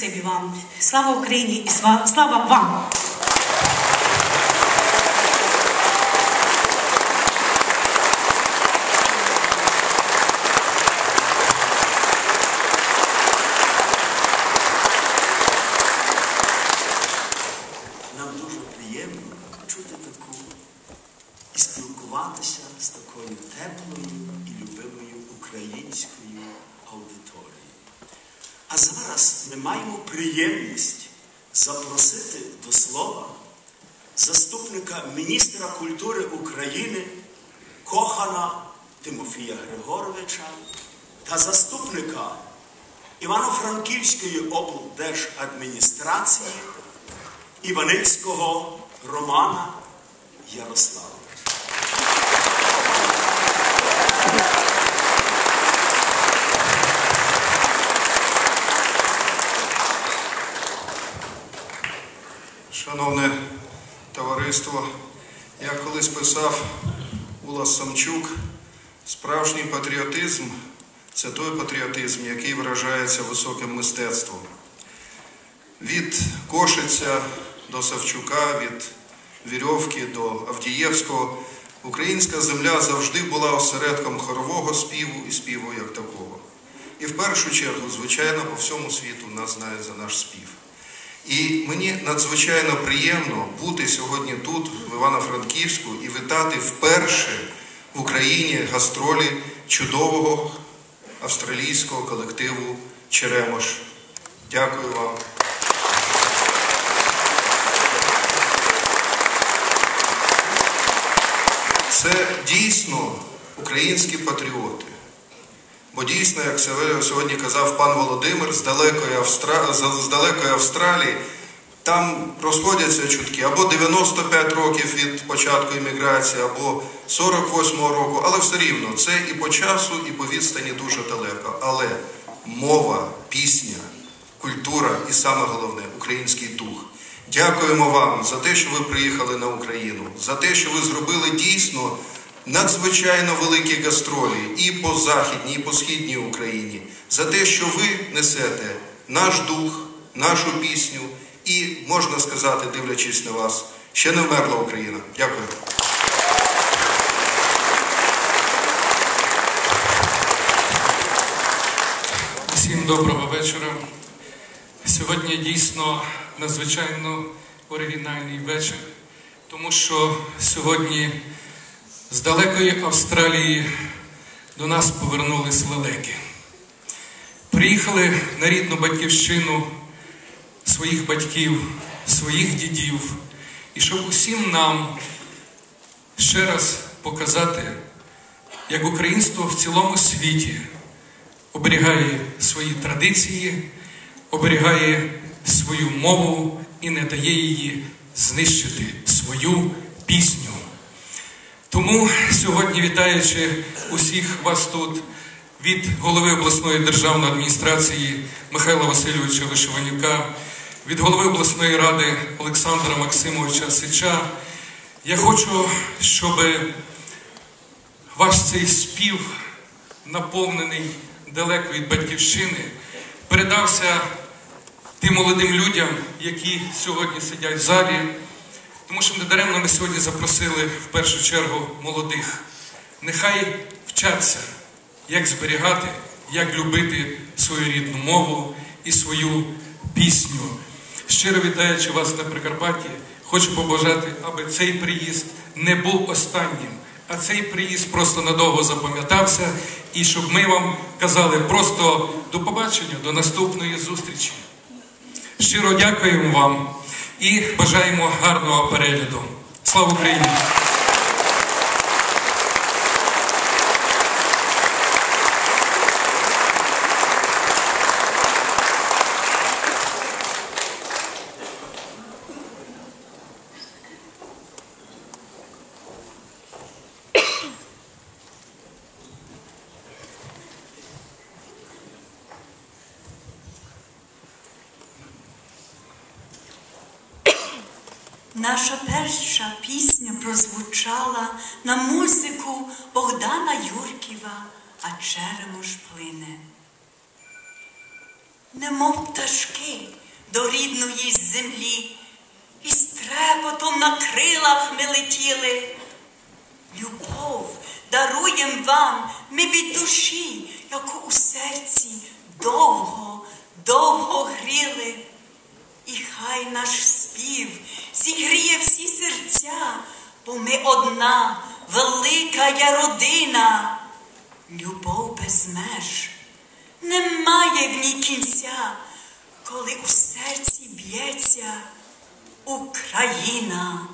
спасибі вам. Слава Україні і слава вам! Нам дуже приємно чути таку і спілкуватися з такою теплою і любимою українською аудиторією. А зараз ми маємо приємність запросити до слова заступника міністра культури України Кохана Тимофія Григоровича та заступника Івано-Франківської облдержадміністрації Іваницького Романа Ярославовича. Шановне товариство, я колись писав Улас Самчук, справжній патріотизм це той патріотизм, який виражається високим мистецтвом. Від Кошиця до Савчука, від Вірьовки до Авдієвського українська земля завжди була осередком хорового співу і співу як такого. І в першу чергу, звичайно, по всьому світу нас знають за наш спів. І мені надзвичайно приємно бути сьогодні тут, в Івано-Франківську, і вітати вперше в Україні гастролі чудового австралійського колективу Черемош. Дякую вам. Це дійсно українські патріоти. Бо дійсно, як сьогодні казав пан Володимир, з далекої, Австра... з далекої Австралії там розходяться чутки або 95 років від початку імміграції, або 48 року, але все рівно це і по часу, і по відстані дуже далеко. Але мова, пісня, культура і саме головне український дух. Дякуємо вам за те, що ви приїхали на Україну, за те, що ви зробили дійсно надзвичайно великі гастролі і по Західній, і по Східній Україні, за те, що ви несете наш дух, нашу пісню і, можна сказати, дивлячись на вас, ще не вмерла Україна. Дякую. Всім доброго вечора. Сьогодні дійсно надзвичайно оригінальний вечір, тому що сьогодні з далекої Австралії до нас повернулись лелеки. Приїхали на рідну батьківщину своїх батьків, своїх дідів, і щоб усім нам ще раз показати, як українство в цілому світі оберігає свої традиції, оберігає свою мову і не дає її знищити свою пісню. Тому сьогодні, вітаючи усіх вас тут від голови обласної державної адміністрації Михайла Васильовича Вишиванюка, від голови обласної ради Олександра Максимовича Сича, я хочу, щоб ваш цей спів, наповнений далеко від батьківщини, передався тим молодим людям, які сьогодні сидять в залі. Тому що недаремно ми сьогодні запросили в першу чергу молодих. Нехай вчаться, як зберігати, як любити свою рідну мову і свою пісню. Щиро вітаючи вас на Прикарпатті, хочу побажати, аби цей приїзд не був останнім, а цей приїзд просто надовго запам'ятався, і щоб ми вам казали просто до побачення, до наступної зустрічі. Щиро дякуємо вам і бажаємо гарного перегляду. Слава Україні! Наша перша пісня прозвучала на музику Богдана Юрківа, а черемош плине. немов пташки до рідної землі, і з на крилах ми летіли. Любов даруєм вам ми від душі, яку у серці довго, довго гріли. І хай наш спів зігріє всі серця, бо ми одна велика я родина. Любов без меж немає в ній кінця, коли у серці б'ється Україна.